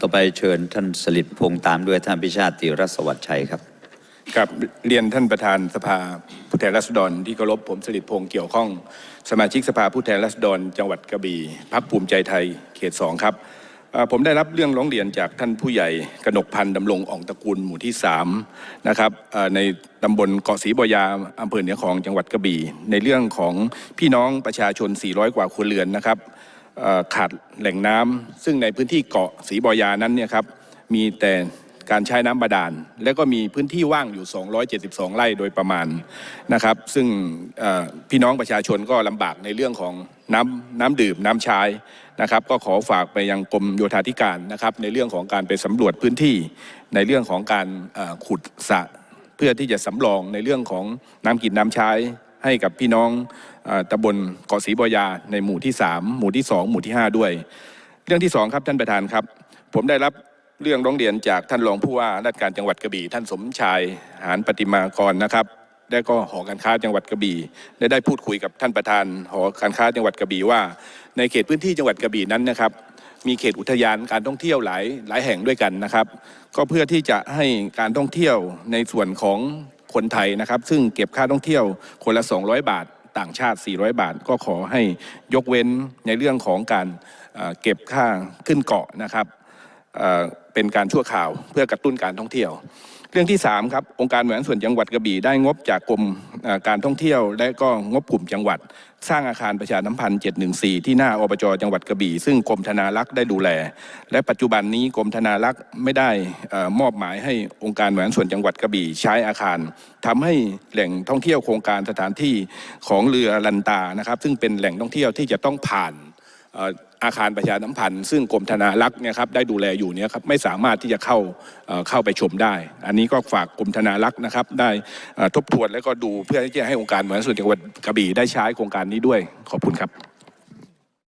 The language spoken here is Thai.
ต่อไปเชิญท่านสลิดพงษ์ตามด้วยท่านพิชาติรัศวัชชัยครับกับเรียนท่านประธานสภาผู้แทนราษฎรที่เคารพผมสลิดพงษ์เกี่ยวข้อง สมาชิกสภาผู้แทนราษฎร จังหวัดกระบี่พักภูมิใจไทยเขตสองครับผมได้รับเรื่องร้องเรียนจากท่านผู้ใหญ่กนกพันธ์ดำรงอ่องตระกูลหมู่ที่3นะครับในตำบลเกาะศรีบอยาอำเภอเหนือของจังหวัดกระบี่ในเรื่องของพี่น้องประชาชน 400 กว่าครัวเรือนนะครับ ขาดแหล่งน้ำซึ่งในพื้นที่เกาะสีบอยานั้นเนี่ยครับมีแต่การใช้น้ำบาดาล และก็มีพื้นที่ว่างอยู่ 272 ไร่โดยประมาณนะครับ ซึ่งพี่น้องประชาชนก็ลำบากในเรื่องของน้ำน้ำดื่มน้ำใช้นะครับ ก็ขอฝากไปยังกรมโยธาธิการนะครับ ในเรื่องของการไปสำรวจพื้นที่ในเรื่องของการขุดสระเพื่อที่จะสำรองในเรื่องของน้ำกินน้ำใช้ ให้กับพี่น้องอตำบลเกาะศรีบอยาในหมู่ที่ 3 หมู่ที่ 2 หมู่ที่ 5 ด้วย เรื่องที่ 2 ครับท่านประธานครับ ผมได้รับเรื่องร้องเรียนจากท่านรองผู้ว่าราชการจังหวัดกระบี่ท่านสมชายหานปฏิมากรนะครับและก็หอการค้าจังหวัดกระบี่ได้ได้พูดคุยกับท่านประธานหอการค้าจังหวัดกระบี่ว่า ในเขตพื้นที่จังหวัดกระบี่นั้นนะครับมีเขตอุทยานการท่องเที่ยวหลายหลายแห่งด้วยกันนะครับ ก็เพื่อที่จะให้การท่องเที่ยวในส่วนของ คนไทยนะครับ ซึ่งเก็บค่าท่องเที่ยวคนละ 200 บาท ต่างชาติ 400 บาท ก็ขอให้ยกเว้นในเรื่องของการเอ่อเก็บค่าขึ้นเกาะนะครับ เป็นการชั่วข่าวเพื่อกระตุ้นการท่องเที่ยว เรื่องที่3ครับองค์การบริหารส่วนจังหวัดกระบี่ได้งบจากกรมการท่องเที่ยว และก็งบกลุ่มจังหวัด สร้างอาคารประชาสัมพันธ์714 ที่หน้าอบจจังหวัดกระบี่ซึ่งกรมธนารักษ์ได้ดูแล และปัจจุบันนี้กรมธนารักษ์ไม่ได้มอบหมายให้องค์การบริหารส่วนจังหวัดกระบี่ใช้อาคารทำให้แหล่งท่องเที่ยวโครงการสถานที่ของเรือลันตานะครับซึ่งเป็นแหล่งท่องเที่ยวที่จะต้องผ่าน อาคารประชาสัมพันธ์ซึ่งกรมธนารักษ์เนี่ยครับได้ดูแลอยู่เนี่ยครับไม่สามารถที่จะเข้าเข้าไปชมได้ อันนี้ก็ฝากกรมธนารักษ์นะครับได้ทบทวนแล้วก็ดูเพื่อที่จะให้องค์การเหมือนส่วนจังหวัดกระบี่ได้ใช้โครงการนี้ด้วยขอบคุณครับ